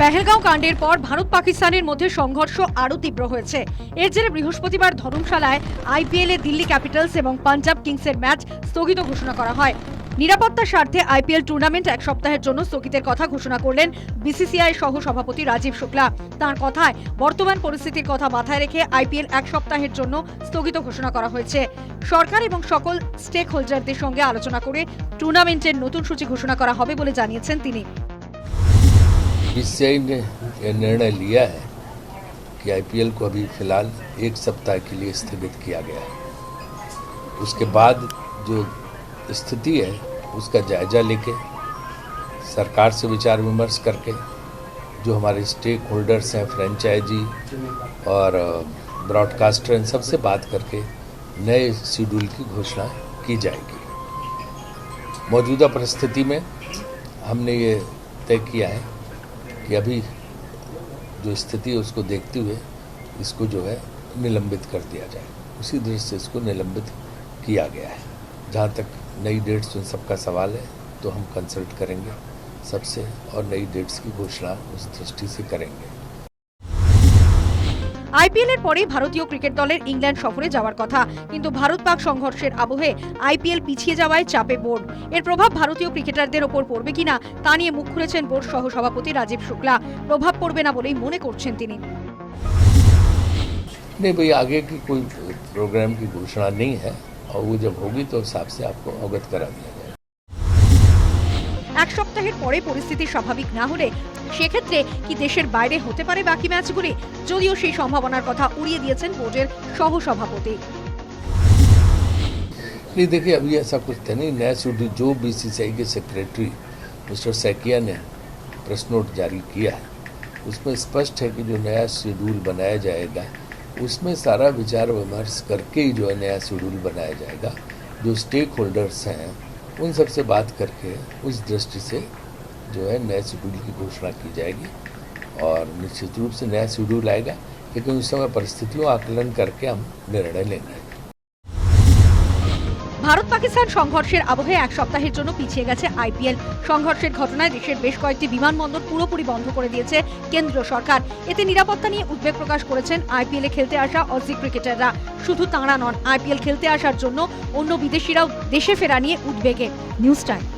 পেহেলগাঁও কাণ্ডের পর ভারত পাকিস্তানের মধ্যে সংঘর্ষ আরও তীব্র হয়েছে। এর জেরে বৃহস্পতিবার ধর্মশালায় আইপিএল এ দিল্লি ক্যাপিটালস এবং পাঞ্জাব কিংসের ম্যাচ স্থগিত ঘোষণা করা হয়। নিরাপত্তার স্বার্থে আইপিএল টুর্নামেন্ট এক সপ্তাহের জন্য স্থগিতের কথা ঘোষণা করলেন বিসিসিআই সহ সভাপতি রাজীব শুক্লা। তার কথায় বর্তমান পরিস্থিতির কথা মাথায় রেখে আইপিএল এক সপ্তাহের জন্য স্থগিত ঘোষণা করা হয়েছে। সরকার এবং সকল স্টেক হোল্ডারদের সঙ্গে আলোচনা করে টুর্নামেন্টের নতুন সূচি ঘোষণা করা হবে বলে জানিয়েছেন তিনি। बीसीसीआई ने यह निर्णय लिया है कि आईपीएल को अभी फ़िलहाल एक सप्ताह के लिए स्थगित किया गया है। उसके बाद जो स्थिति है, उसका जायजा लेके, सरकार से विचार विमर्श करके, जो हमारे स्टेक होल्डर्स हैं, फ्रेंचाइजी और ब्रॉडकास्टर इन सबसे बात करके नए शेड्यूल की घोषणा की जाएगी। मौजूदा परिस्थिति में हमने ये तय किया है कि अभी जो स्थिति है, उसको देखते हुए इसको जो है निलंबित कर दिया जाए। उसी दृष्टि से इसको निलंबित किया गया है। जहाँ तक नई डेट्स उन सबका सवाल है तो हम कंसल्ट करेंगे सबसे, और नई डेट्स की घोषणा उस दृष्टि से करेंगे। আইপিএল এর পরেই ভারতীয় ক্রিকেট দলের ইংল্যান্ড সফরে যাওয়ার কথা কিন্তু ভারত পাক সংঘর্ষের আবহে আইপিএল পিছিয়ে যাওয়ায় চাপে বোর্ড এর প্রভাব ভারতীয় ক্রিকেটারদের ওপর পড়বে কিনা তা নিয়ে মুখ খুলেছেন বোর্ড সহ সভাপতি রাজীব শুক্লা প্রভাব পড়বে না বলেই মনে করছেন তিনি नहीं भाई आगे की कोई प्रोग्राम की घोषणा नहीं है और वो जब होगी तो उस हिसाब से आपको अवगत करा दिया जाएगा এক সপ্তাহের পরে পরিস্থিতি স্বাভাবিক না হলে সেক্ষেত্রে কি দেশের বাইরে হতে পারে বাকি ম্যাচগুলি যদিও সেই সম্ভাবনার কথা উড়িয়ে দিয়েছেন বোর্ডের সহ সভাপতি नहीं देखिए अभी ऐसा कुछ था नहीं नया शेड्यूल जो बीसीसीआई के सेक्रेटरी मिस्टर सैकिया ने प्रेस नोट जारी किया है उसमें स्पष्ट है कि जो नया शेड्यूल बनाया जाएगा उसमें सारा विचार विमर्श करके ही जो है नया शेड्यूल बनाया जाएगा जो स्टेक होल्डर्स हैं उन सबसे बात करके उस दृष्टि से जो है नए शेड्यूल की घोषणा की जाएगी और निश्चित रूप से नया शेड्यूल आएगा लेकिन उस समय परिस्थितियों आकलन करके हम निर्णय लेंगे ভারত পাকিস্তান সংঘর্ষের আবহে এক সপ্তাহের জন্য পিছিয়ে গেছে আইপিএল সংঘর্ষের ঘটনায় দেশের বেশ কয়েকটি বিমানবন্দর পুরোপুরি বন্ধ করে দিয়েছে কেন্দ্রীয় সরকার এতে নিরাপত্তা নিয়ে উদ্বেগ প্রকাশ করেছেন আইপিএল এ খেলতে আসা অজি ক্রিকেটাররা শুধু তাঁরা নন আইপিএল খেলতে আসার জন্য অন্য বিদেশিরাও দেশে ফেরা নিয়ে উদ্বেগে নিউজ টাইম